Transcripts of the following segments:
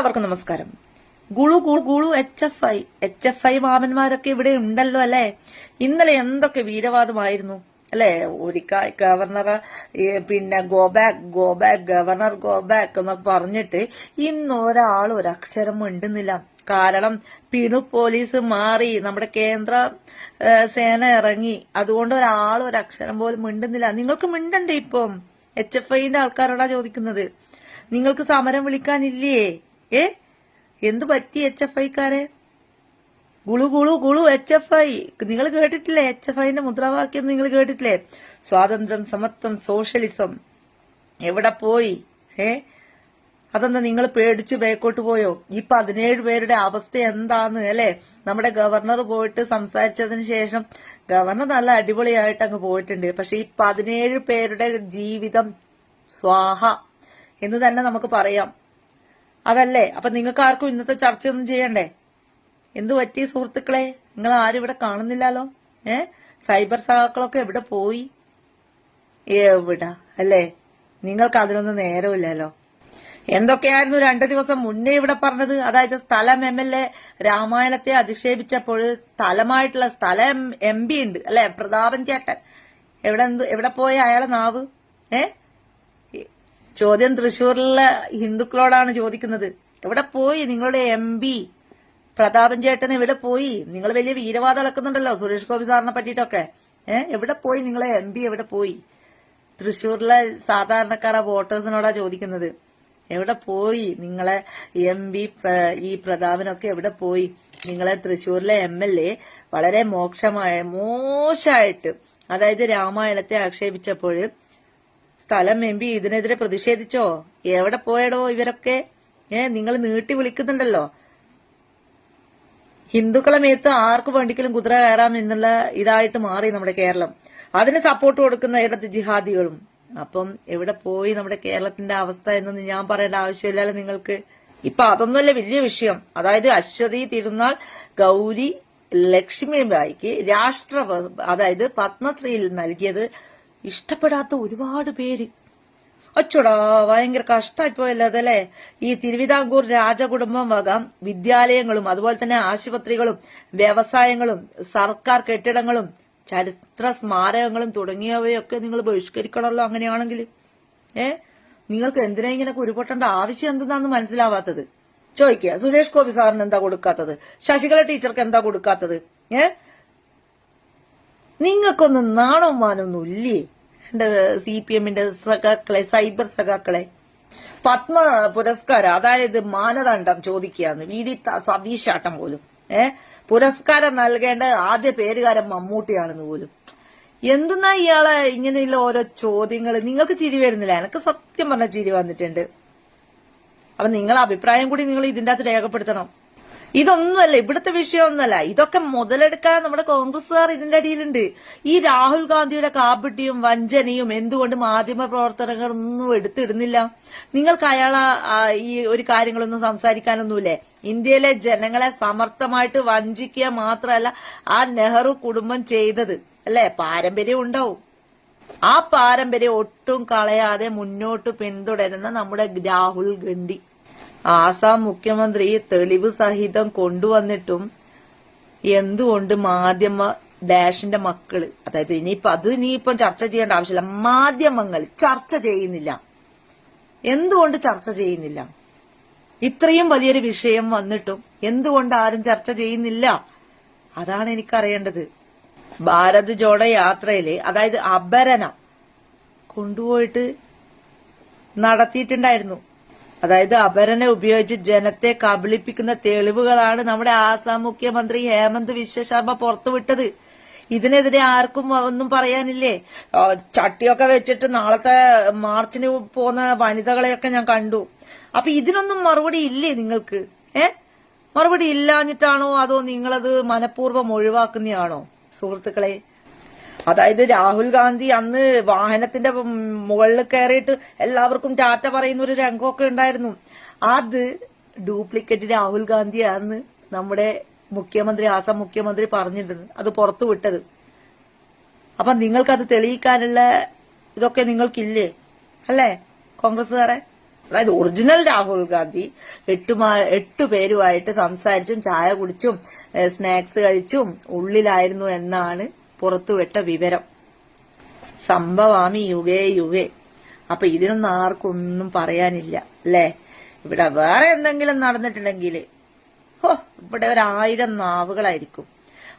എല്ലാവർക്കും നമസ്കാരം. ഗുളു ഗുളു ഗുളു H F I H F I മാമന്മാരൊക്കെ ഇവിടെ ഉണ്ടല്ലോ അല്ലെ? ഇന്നലെ എന്തൊക്കെ വീരവാദമായിരുന്നു? അല്ലെ? ഒരിക്ക ഗവർണർ പിന്നെ go back go back governor go back എന്നൊക്കെ പറഞ്ഞിട്ട് ഇന്ന് ഒരാൾ ഒരക്ഷരം മിണ്ടുന്നില്ല. കാരണം പിണു പോലീസ് മാറി നമ്മുടെ കേന്ദ്ര സേന ഇറങ്ങി. അതുകൊണ്ട് ഒരാൾ ഒരക്ഷരം പോലും മിണ്ടുന്നില്ല. നിങ്ങൾക്ക് മിണ്ടണ്ടേ ഇപ്പം? എച്ച് എഫ് ഐന്റെ ആൾക്കാരോടാ ചോദിക്കുന്നത്. നിങ്ങൾക്ക് സമരം വിളിക്കാനില്ലേ? ഏ? എന്തു പറ്റി എച്ച് എഫ് ഐക്കാരെ ഗുളു ഗുളു ഗുളു എച്ച് എഫ് ഐ നിങ്ങൾ കേട്ടിട്ടില്ലേ? എച്ച് എഫ് ഐന്റെ മുദ്രാവാക്യം നിങ്ങൾ കേട്ടിട്ടില്ലേ? സ്വാതന്ത്ര്യം സമത്വം സോഷ്യലിസം. എവിടെ പോയി? ഏ? അതെന്താ നിങ്ങൾ പേടിച്ചു ബേക്കോട്ട് പോയോ? ഈ പതിനേഴ് പേരുടെ അവസ്ഥ എന്താന്ന് അല്ലെ? നമ്മുടെ ഗവർണർ പോയിട്ട് സംസാരിച്ചതിന് ശേഷം ഗവർണർ നല്ല അടിപൊളിയായിട്ട് അങ്ങ് പോയിട്ടുണ്ട്. പക്ഷെ ഈ പതിനേഴ് പേരുടെ ജീവിതം സ്വാഹ എന്ന് തന്നെ നമുക്ക് പറയാം. അതല്ലേ? അപ്പൊ നിങ്ങൾക്ക് ആർക്കും ഇന്നത്തെ ചർച്ച ഒന്നും ചെയ്യണ്ടേ? എന്തു പറ്റി സുഹൃത്തുക്കളെ? നിങ്ങൾ ആരും ഇവിടെ കാണുന്നില്ലല്ലോ? ഏ? സൈബർ സഹാക്കളൊക്കെ എവിടെ പോയി? എവിടാ? അല്ലേ? നിങ്ങൾക്ക് അതിനൊന്നും നേരമില്ലല്ലോ. എന്തൊക്കെയായിരുന്നു രണ്ടു ദിവസം മുന്നേ ഇവിടെ പറഞ്ഞത്? അതായത് സ്ഥലം എം എൽ എ രാമായണത്തെ അധിക്ഷേപിച്ചപ്പോൾ സ്ഥലമായിട്ടുള്ള സ്ഥലം എം പി ഉണ്ട്. അല്ലെ? പ്രതാപൻ ചേട്ടൻ. എവിടെ എന്ത് എവിടെ പോയ അയാളെ നാവ്? ഏ? ചോദ്യം തൃശ്ശൂരിലെ ഹിന്ദുക്കളോടാണ് ചോദിക്കുന്നത്. എവിടെ പോയി? നിങ്ങളുടെ എം പി പ്രതാപൻ ചേട്ടൻ എവിടെ പോയി? നിങ്ങൾ വലിയ വീരവാദം ഇളക്കുന്നുണ്ടല്ലോ സുരേഷ് ഗോപി സാറിനെ പറ്റിയിട്ടൊക്കെ. ഏഹ് എവിടെ പോയി? നിങ്ങളെ എം പി എവിടെ പോയി? തൃശ്ശൂരിലെ സാധാരണക്കാര വോട്ടേഴ്സിനോടാ ചോദിക്കുന്നത്. എവിടെ പോയി? നിങ്ങളെ എം പി ഈ പ്രതാപനൊക്കെ എവിടെ പോയി? നിങ്ങളെ തൃശ്ശൂരിലെ എം എൽ എ വളരെ മോക്ഷമായ മോശമായിട്ട് അതായത് രാമായണത്തെ ആക്ഷേപിച്ചപ്പോൾ സ്ഥലം എം പി ഇതിനെതിരെ പ്രതിഷേധിച്ചോ? എവിടെ പോയടോ ഇവരൊക്കെ? ഏ നിങ്ങൾ നീട്ടി വിളിക്കുന്നുണ്ടല്ലോ. ഹിന്ദുക്കളെ മേത്ത് ആർക്ക് വേണ്ടിക്കലും കുതിര കയറാം എന്നുള്ള ഇതായിട്ട് മാറി നമ്മുടെ കേരളം. അതിന് സപ്പോർട്ട് കൊടുക്കുന്ന ഇടത്ത് ജിഹാദികളും. അപ്പം എവിടെ പോയി നമ്മുടെ കേരളത്തിന്റെ അവസ്ഥ എന്നൊന്നും ഞാൻ പറയേണ്ട ആവശ്യമില്ലല്ലോ നിങ്ങൾക്ക്. ഇപ്പൊ അതൊന്നുമല്ല വലിയ വിഷയം. അതായത് അശ്വതി തിരുനാൾ ഗൗരി ലക്ഷ്മിബായിക്ക് രാഷ്ട്ര അതായത് പത്മശ്രീയിൽ നൽകിയത് ഇഷ്ടപ്പെടാത്ത ഒരുപാട് പേര്. അച്ചോടാ ഭയങ്കര കഷ്ടമായിപ്പോയല്ലോ അതല്ലേ ഈ തിരുവിതാംകൂർ രാജകുടുംബം വക വിദ്യാലയങ്ങളും അതുപോലെ തന്നെ ആശുപത്രികളും വ്യവസായങ്ങളും സർക്കാർ കെട്ടിടങ്ങളും ചരിത്ര സ്മാരകങ്ങളും തുടങ്ങിയവയൊക്കെ നിങ്ങൾ ബഹിഷ്കരിക്കണമല്ലോ അങ്ങനെയാണെങ്കിൽ. ഏ? നിങ്ങൾക്ക് എന്തിനാ ഇങ്ങനെ കുരുപൊട്ടേണ്ട ആവശ്യം എന്തെന്നാന്ന് മനസ്സിലാവാത്തത്? ചോദിക്കുക. സുരേഷ് ഗോപി സാറിന് എന്താ കൊടുക്കാത്തത്? ശശികല ടീച്ചർക്ക് എന്താ കൊടുക്കാത്തത്? ഏ? നിങ്ങൾക്കൊന്നും നാണവും മാനൊന്നും ഇല്ലേ എന്റെ സി പി എമ്മിന്റെ സഖാക്കളെ സൈബർ സഖാക്കളെ. പത്മ പുരസ്കാരം അതായത് മാനദണ്ഡം ചോദിക്കുകയാണ്. വി ഡി സതീഷ് സതീഷാട്ടം പോലും. ഏ? പുരസ്കാരം നൽകേണ്ട ആദ്യ പേരുകാരൻ മമ്മൂട്ടിയാണെന്ന് പോലും. എന്തെന്നാ ഇയാളെ ഇങ്ങനെയുള്ള ഓരോ ചോദ്യങ്ങൾ നിങ്ങൾക്ക് ചിരി വരുന്നില്ല. എനിക്ക് സത്യം പറഞ്ഞ ചിരി വന്നിട്ടുണ്ട്. അപ്പൊ നിങ്ങളെ അഭിപ്രായം കൂടി നിങ്ങൾ ഇതിന്റെ അകത്ത് രേഖപ്പെടുത്തണം. ഇതൊന്നുമല്ല ഇവിടുത്തെ വിഷയമൊന്നുമല്ല. ഇതൊക്കെ മുതലെടുക്കാൻ നമ്മുടെ കോൺഗ്രസ്സുകാർ ഇതിന്റെ അടിയിലുണ്ട്. ഈ രാഹുൽ ഗാന്ധിയുടെ കാപ്പിട്ടിയും വഞ്ചനയും എന്തുകൊണ്ട് മാധ്യമ പ്രവർത്തകർ ഒന്നും എടുത്തിടുന്നില്ല? നിങ്ങൾക്ക് അയാൾ ഈ ഒരു കാര്യങ്ങളൊന്നും സംസാരിക്കാനൊന്നുമില്ലേ? ഇന്ത്യയിലെ ജനങ്ങളെ സമർത്ഥമായിട്ട് വഞ്ചിക്കുക മാത്രമല്ല ആ നെഹ്റു കുടുംബം ചെയ്തത്. അല്ലെ? പാരമ്പര്യം ഉണ്ടാവും. ആ പാരമ്പര്യം ഒട്ടും കളയാതെ മുന്നോട്ട് പിന്തുടരുന്ന നമ്മുടെ രാഹുൽ ഗാന്ധി. ആസാം മുഖ്യമന്ത്രി തെളിവ് സഹിതം കൊണ്ടുവന്നിട്ടും എന്തുകൊണ്ട് മാധ്യമ ഡാഷിന്റെ മക്കൾ അതായത് ഇനിയിപ്പോ അത് ഇനിയിപ്പം ചർച്ച ചെയ്യേണ്ട ആവശ്യമില്ല. മാധ്യമങ്ങൾ ചർച്ച ചെയ്യുന്നില്ല. എന്തുകൊണ്ട് ചർച്ച ചെയ്യുന്നില്ല? ഇത്രയും വലിയൊരു വിഷയം വന്നിട്ടും എന്തുകൊണ്ട് ആരും ചർച്ച ചെയ്യുന്നില്ല? അതാണ് എനിക്കറിയേണ്ടത്. ഭാരത് ജോഡ യാത്രയിൽ അതായത് അപരനം കൊണ്ടുപോയിട്ട് നടത്തിയിട്ടുണ്ടായിരുന്നു. അതായത് അപരനെ ഉപയോഗിച്ച് ജനത്തെ കബളിപ്പിക്കുന്ന തെളിവുകളാണ് നമ്മുടെ ആസാം മുഖ്യമന്ത്രി ഹേമന്ത് വിശ്വശർമ്മ പുറത്തുവിട്ടത്. ഇതിനെതിരെ ആർക്കും ഒന്നും പറയാനില്ലേ? ചട്ടിയൊക്കെ വെച്ചിട്ട് നാളത്തെ മാർച്ചിന് പോകുന്ന വനിതകളെയൊക്കെ ഞാൻ കണ്ടു. അപ്പൊ ഇതിനൊന്നും മറുപടി ഇല്ലേ നിങ്ങൾക്ക്? ഏ? മറുപടി ഇല്ലാഞ്ഞിട്ടാണോ അതോ നിങ്ങളത് മനഃപൂർവം ഒഴിവാക്കുന്നതാണോ സുഹൃത്തുക്കളെ അതായത് രാഹുൽ ഗാന്ധി അന്ന് വാഹനത്തിന്റെ മുകളിൽ കയറിയിട്ട് എല്ലാവർക്കും ടാറ്റ പറയുന്ന ഒരു രംഗമൊക്കെ ഉണ്ടായിരുന്നു. അത് ഡ്യൂപ്ലിക്കേറ്റ് രാഹുൽ ഗാന്ധിയാന്ന് നമ്മുടെ മുഖ്യമന്ത്രി ആസാം മുഖ്യമന്ത്രി പറഞ്ഞിട്ടുണ്ട് അത് പുറത്തു വിട്ടത്. അപ്പൊ നിങ്ങൾക്കത് തെളിയിക്കാനുള്ള ഇതൊക്കെ നിങ്ങൾക്കില്ലേ? അല്ലേ? കോൺഗ്രസ്സുകാരെ? അതായത് ഒറിജിനൽ രാഹുൽ ഗാന്ധി എട്ടുമാ എട്ടു പേരുമായിട്ട് സംസാരിച്ചും ചായ കുടിച്ചും സ്നാക്സ് കഴിച്ചും ഉള്ളിലായിരുന്നു എന്നാണ് പുറത്തുവിട്ട വിവരം. സംഭവാമി യുഗേ യുഗേ. അപ്പൊ ഇതിനൊന്നും ആർക്കൊന്നും പറയാനില്ല അല്ലേ? ഇവിടെ വേറെ എന്തെങ്കിലും നടന്നിട്ടുണ്ടെങ്കിൽ ഹോ ഇവിടെ ഒരായിരം നാവുകളായിരിക്കും.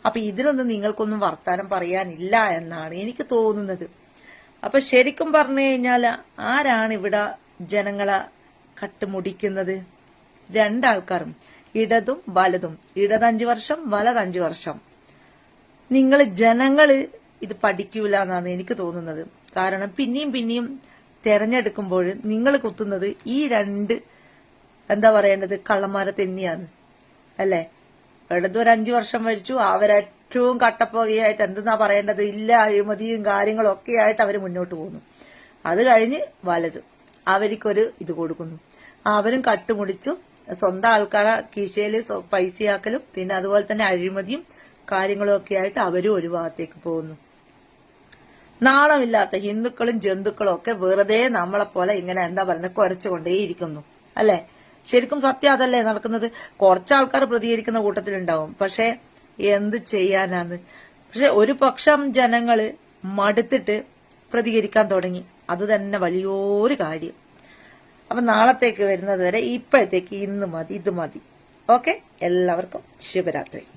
അപ്പൊ ഇതിനൊന്നും നിങ്ങൾക്കൊന്നും വർത്താനം പറയാനില്ല എന്നാണ് എനിക്ക് തോന്നുന്നത്. അപ്പൊ ശരിക്കും പറഞ്ഞു കഴിഞ്ഞാൽ ആരാണ് ഇവിടെ ജനങ്ങളെ കട്ടുമുടിക്കുന്നത്? രണ്ടാൾക്കാരും ഇടതും വലതും. ഇടത് അഞ്ചു വർഷം വലത് അഞ്ചു വർഷം. നിങ്ങൾ ജനങ്ങൾ ഇത് പഠിക്കൂല എന്നാണ് എനിക്ക് തോന്നുന്നത്. കാരണം പിന്നെയും പിന്നെയും തെരഞ്ഞെടുക്കുമ്പോൾ നിങ്ങൾ കുത്തുന്നത് ഈ രണ്ട് എന്താ പറയേണ്ടത് കള്ളന്മാരെ തന്നെയാണ്. അല്ലേ? ഇടത് ഒരു അഞ്ചു വർഷം ഭരിച്ചു. അവരേറ്റവും കട്ടപ്പുകയായിട്ട് എന്തെന്നാ പറയേണ്ടത്? ഇല്ല അഴിമതിയും കാര്യങ്ങളും ഒക്കെ ആയിട്ട് അവർ മുന്നോട്ട് പോകുന്നു. അത് കഴിഞ്ഞ് വലത്. അവർക്കൊരു ഇത് കൊടുക്കുന്നു. അവരും കട്ടുമുടിച്ചു. സ്വന്തം ആൾക്കാരെ കീശയിൽ പൈസയാക്കലും പിന്നെ അതുപോലെ തന്നെ അഴിമതിയും കാര്യങ്ങളും ഒക്കെ ആയിട്ട് അവരും ഒരു ഭാഗത്തേക്ക് പോകുന്നു. നാണമില്ലാത്ത ഹിന്ദുക്കളും ജന്തുക്കളും ഒക്കെ വെറുതെ നമ്മളെ പോലെ ഇങ്ങനെ എന്താ പറയുന്നത് കുരച്ചുകൊണ്ടേയിരിക്കുന്നു. അല്ലെ? ശരിക്കും സത്യം അതല്ലേ നടക്കുന്നത്? കുറച്ച് ആൾക്കാർ പ്രതികരിക്കുന്ന കൂട്ടത്തിലുണ്ടാവും. പക്ഷെ എന്ത് ചെയ്യാനാന്ന്? പക്ഷെ ഒരു പക്ഷം ജനങ്ങൾ മടുത്തിട്ട് പ്രതികരിക്കാൻ തുടങ്ങി. അത് തന്നെ വലിയൊരു കാര്യം. അപ്പൊ നാളത്തേക്ക് വരുന്നത് വരെ ഇപ്പോഴത്തേക്ക് ഇന്ന് മതി ഇത് മതി. ഓക്കെ? എല്ലാവർക്കും ശുഭരാത്രി.